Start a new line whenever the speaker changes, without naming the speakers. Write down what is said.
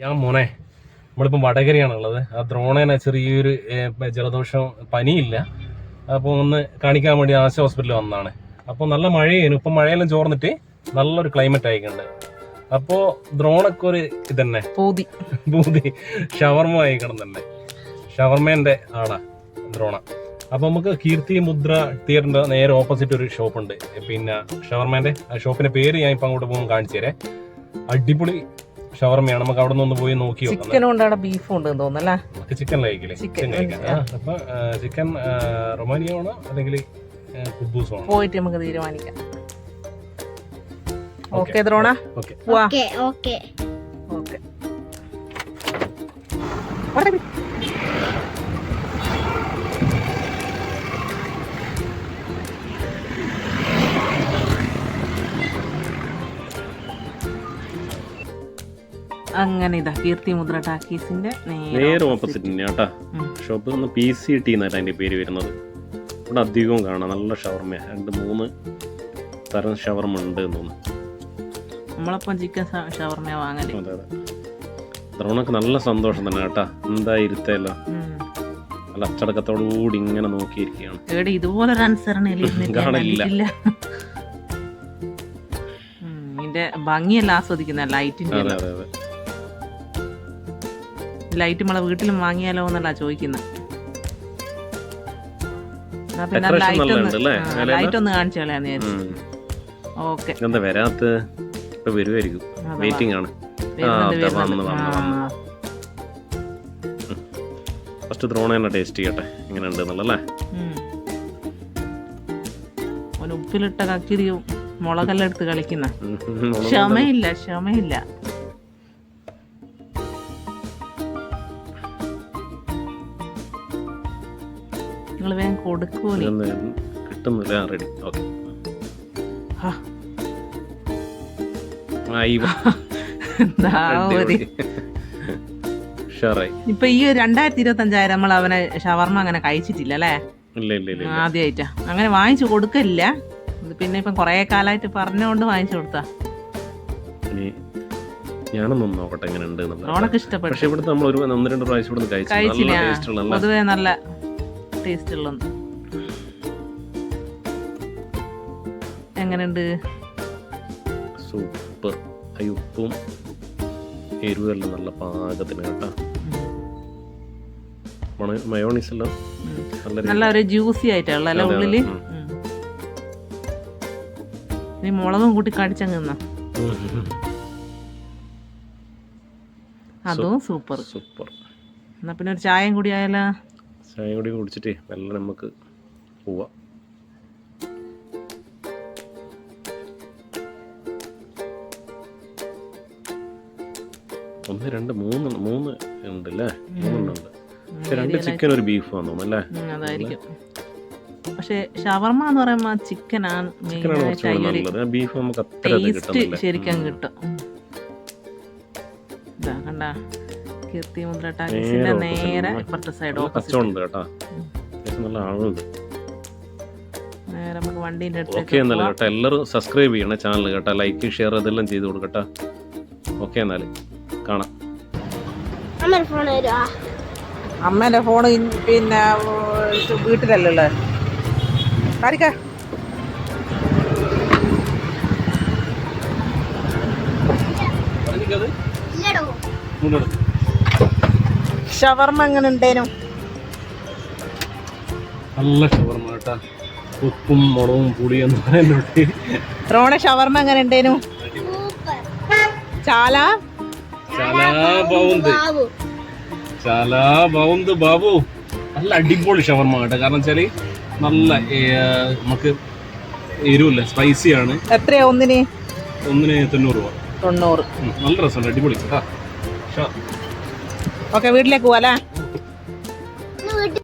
ഞാൻ മോനെ നമ്മളിപ്പം വടകരയാണുള്ളത്. ആ ദ്രോണേനെ ചെറിയൊരു ജലദോഷം പനിയില്ല. അപ്പോൾ ഒന്ന് കാണിക്കാൻ വേണ്ടി ആശ ഹോസ്പിറ്റലിൽ വന്നതാണ്. അപ്പോൾ നല്ല മഴയായിരുന്നു. ഇപ്പം മഴയെല്ലാം ചോർന്നിട്ട് നല്ലൊരു ക്ലൈമറ്റ് ആയിക്കുണ്ട്. അപ്പോൾ ദ്രോണൊക്കെ ഒരു ഇതന്നെ.
പൂതി.
പൂതി. ഷവർമ ആയിക്കണം തന്നെ. ഷവർമേന്റെ ആടാ ദ്രോണ. അപ്പോൾ നമുക്ക് കീർത്തി മുദ്ര തിയേറ്ററിന്റെ നേരെ ഓപ്പോസിറ്റ് ഒരു ഷോപ്പുണ്ട് പിന്നെ ഷവർമേന്റെ ആ ഷോപ്പിന്റെ പേര് ഞാൻ ഇപ്പം അങ്ങോട്ട് പോകുമ്പോൾ കാണിച്ചു തരാം. അടിപൊളി ഷവർമയാണ്. നമുക്ക് അവിടെ നിന്ന് ഒന്ന് പോയി നോക്കി ചിക്കൻ
ചിക്കനും ബീഫ് ഉണ്ട് തോന്നല്ലേ
നമുക്ക് ചിക്കൻ കഴിക്കില്ലേ ചിക്കൻ കഴിക്കാം അപ്പൊ ചിക്കൻ റൊമാനിയ ആണോ അല്ലെങ്കിൽ കുബൂസ്
പോയിട്ട് നമുക്ക് തീരുമാനിക്കാം. Okay Drona?
Okay
okay okay
അങ്ങനെ ഇതാ കീർത്തി മുദ്ര ടാക്കീസിന്റെ
നേരെ ഓപ്പോസിറ്റ് തന്നെ കേട്ടാ
ഉം.
ഷോപ്പ് ഒന്ന് പി സി ടി എന്നായിട്ട് അതിന്റെ പേര് വരുന്നത്. ഇവിടെ അധികവും കാണാം. നല്ല ഷവർമ രണ്ട് മൂന്ന് തരം ഷവർമ ഉണ്ട് എന്ന് തോന്നുന്നു.
നമ്മളപ്പം ചിക്കൻ ഷവർമ വാങ്ങൽ.
അതെ അതെ. ദ്രോണക്ക് നല്ല സന്തോഷം തന്നെ കേട്ടാ. എന്താ ഇരുത്തല്ലോ. നല്ല അച്ചടക്കത്തോടുകൂടി ഇങ്ങനെ നോക്കിയിരിക്കുകയാണ്.
എവിടെ ഇതുപോലെ ഒരു അനുസരണയിൽ ഇരുന്നിട്ട് ഞാൻ
കാണില്ല.
കണ്ടിട്ടില്ല. ഉം, ഇതിന്റെ ഭംഗിയല്ല ആസ്വദിക്കുന്ന ലൈറ്റിന്റെ ലൈറ്റ് നമ്മളെ വീട്ടിലും വാങ്ങിയാലോ എന്നല്ല ചോദിക്കുന്നത് പിന്നെ ലൈറ്റ് ഒന്ന്? ലൈറ്റ് ഒന്ന് കാണിച്ചു കളയാന്ന് വിചാരിച്ചു.
ഉം.
ഓക്കെ.
എന്താ വരാത്ത ഇപ്പൊ വരുമായിരിക്കും വെയിറ്റിംഗ് ആണ്.
വരുന്നുണ്ട്
അതെ, വന്ന്,
വരുന്നുണ്ട്.
വന്ന്, വന്ന്.
ആ,
ഫസ്റ്റ് ദ്രോണ തന്നെ ടേസ്റ്റ് ചെയ്യട്ടെ. ഇങ്ങനെ ഉണ്ട് എന്നുള്ളല്ലേ
ഉപ്പിലിട്ട കക്കിരിയും മുളകെല്ലാം എടുത്ത് കളിക്കുന്ന. ക്ഷമയില്ല ക്ഷമയില്ല. നിങ്ങൾ വേഗം കൊടുക്കൂലേ
കിട്ടുന്നില്ല റെഡി ഓക്കെ
ഇപ്പൊ ഈ രണ്ടായിരത്തി ഇരുപത്തി അഞ്ചായിരം നമ്മൾ അവനെ ഷവർമ്മ അങ്ങനെ കഴിച്ചിട്ടില്ല അല്ലേ. ആദ്യമായിട്ടാ അങ്ങനെ വാങ്ങിച്ചു കൊടുക്കില്ല പിന്നെ ഇപ്പം കുറേ കാലമായിട്ട് പറഞ്ഞുകൊണ്ട് വാങ്ങിച്ചു കൊടുത്താ.
ഞാനൊന്നും നോക്കട്ടെ എങ്ങനെ ഉണ്ട് പക്ഷെ ഇവിടുത്തെ നമ്മൾ ഒരു ഒന്ന് രണ്ട് പ്രാവശ്യം ഇവിടുന്ന്
കഴിച്ചില്ല. പൊതുവേ നല്ല ടേസ്റ്റ് ഉള്ളത്. എങ്ങനെയുണ്ട്?
സൂപ്പർ. ഉപ്പും എരിവെല്ലാം നല്ല പാകത്തിന് കേട്ടാ. മയോണീസ് എല്ലാം. നല്ല
ഒരു ജ്യൂസി ആയിട്ടുള്ള അല്ല. ഉള്ളിൽ? നീ മുളകും കൂട്ടി കടിച്ചങ്ങ. അതും സൂപ്പർ.
സൂപ്പർ.
എന്നാ പിന്നെ ഒരു ചായയും കൂടി ആയാലോ?
ചായ കൂടി കുടിച്ചിട്ടേ നല്ല നമുക്ക് പോവാം. ഒന്ന് രണ്ട് മൂന്ന് മൂന്ന് ഉണ്ട് അല്ലേ മൂന്നെണ്ണുണ്ട് പക്ഷെ രണ്ട് ചിക്കൻ ഒരു ബീഫ് വന്നു അല്ലേ?
പക്ഷേ ഷവർമ എന്ന് പറയുമ്പോ ചിക്കനാണ് ആണ്
നല്ലത്. ബീഫ് നമുക്ക് അത്ര
ശരിക്കും കിട്ടും. കണ്ട? കീർത്തി മുദ്ര ടാക്സിന്റെ
നേരെ
ഇപ്പുറത്തെ സൈഡ് ഓപ്പോസിറ്റ്
കേട്ടാ. നല്ല ആളുണ്ട്
നേരെ നമുക്ക് വണ്ടീന്റെ
ഓക്കെ
അടുത്തേക്ക്
എന്നല്ല
പോവാം.
കേട്ടോ. എല്ലാവരും സബ്സ്ക്രൈബ് ചെയ്യണേ ചാനൽ കേട്ടോ. ലൈക്ക് ഷെയർ ഇതെല്ലാം ചെയ്ത് കൊടുക്കട്ടെ. ഓക്കെ എന്നാൽ കാണാം.
ഫോൺ
അമ്മേന്റെ ഫോണ് പിന്നെ വീട്ടിലല്ലേ കാരിക്ക
ഇല്ലടോ.
ഷവർമ എങ്ങനെ ഉണ്ടേനു?
നല്ല ഷവർമ കേട്ടാ. ഉപ്പും മുളകും പുളിയും പറയുന്നുണ്ട്.
റോണ ഷവർമ എങ്ങനെ ഉണ്ടേനു? ചാല?
ചലാ ബൗന്ത്
ബാബു.
നല്ല അടിപൊളി ഷവർമ കേട്ടോ. കാരണം വെച്ചാൽ നല്ല നമുക്ക് നമുക്ക് സ്പൈസി ആണ്.
എത്രയാ ഒന്നിന്?
ഒന്നിന് തൊണ്ണൂറ് രൂപ.
തൊണ്ണൂറ്.
നല്ല രസമുണ്ട്. അടിപൊളി കേട്ടാ. ഷാ.
ഓക്കെ വീട്ടിലേക്ക് പോവാ അല്ലേ